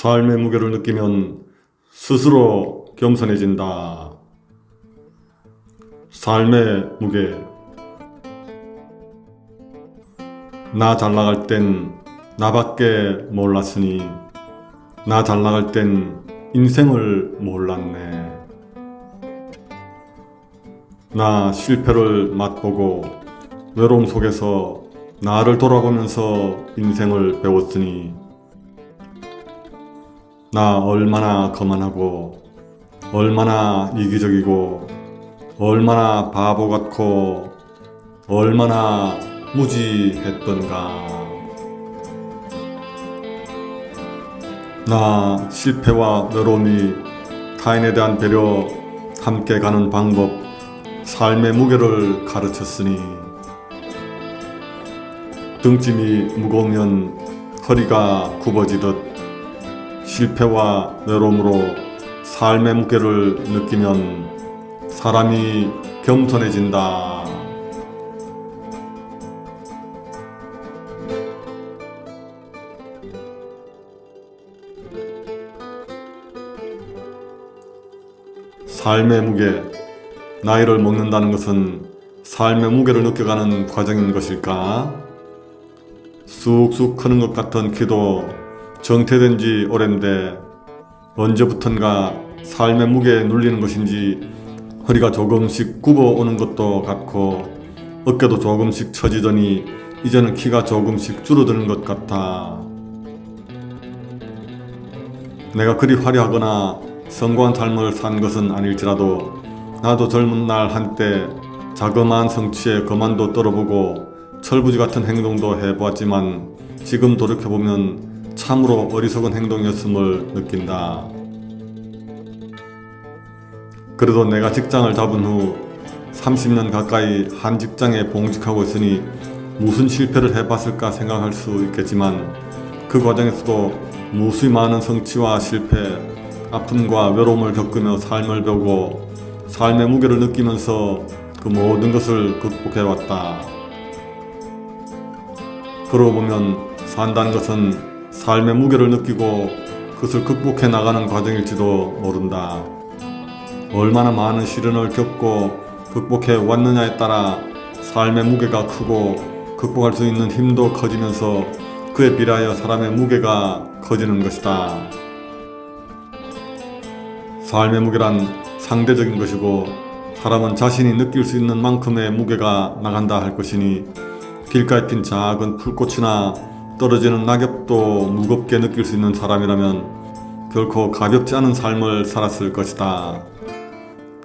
삶의 무게를 느끼면 스스로 겸손해진다. 삶의 무게. 나 잘 나갈 땐 나밖에 몰랐으니 나 잘 나갈 땐 인생을 몰랐네. 나 실패를 맛보고 외로움 속에서 나를 돌아보면서 인생을 배웠으니 나 얼마나 거만하고 얼마나 이기적이고 얼마나 바보 같고 얼마나 무지했던가. 나 실패와 외로움이 타인에 대한 배려 함께 가는 방법 삶의 무게를 가르쳤으니. 등짐이 무거우면 허리가 굽어지듯 실패와 외로움으로 삶의 무게를 느끼면 사람이 겸손해진다. 삶의 무게, 나이를 먹는다는 것은 삶의 무게를 느껴가는 과정인 것일까? 쑥쑥 크는 것 같은 키도 정태된 지 오랜데 언제부턴가 삶의 무게에 눌리는 것인지 허리가 조금씩 굽어오는 것도 같고 어깨도 조금씩 처지더니 이제는 키가 조금씩 줄어드는 것 같아. 내가 그리 화려하거나 성공한 삶을 산 것은 아닐지라도 나도 젊은 날 한때 자그마한 성취에 거만도 떨어보고 철부지 같은 행동도 해보았지만 지금 돌이켜보면 참으로 어리석은 행동이었음을 느낀다. 그래도 내가 직장을 잡은 후 30년 가까이 한 직장에 봉직하고 있으니 무슨 실패를 해봤을까 생각할 수 있겠지만 그 과정에서도 무수히 많은 성취와 실패, 아픔과 외로움을 겪으며 삶을 배우고 삶의 무게를 느끼면서 그 모든 것을 극복해왔다. 그러고 보면 산다는 것은 삶의 무게를 느끼고 그것을 극복해 나가는 과정일지도 모른다. 얼마나 많은 시련을 겪고 극복해 왔느냐에 따라 삶의 무게가 크고 극복할 수 있는 힘도 커지면서 그에 비례하여 사람의 무게가 커지는 것이다. 삶의 무게란 상대적인 것이고 사람은 자신이 느낄 수 있는 만큼의 무게가 나간다 할 것이니 길가에 핀 작은 풀꽃이나 떨어지는 낙엽도 무겁게 느낄 수 있는 사람이라면 결코 가볍지 않은 삶을 살았을 것이다.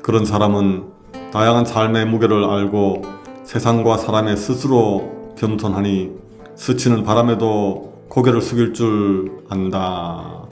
그런 사람은 다양한 삶의 무게를 알고 세상과 사람의 스스로 겸손하니 스치는 바람에도 고개를 숙일 줄 안다.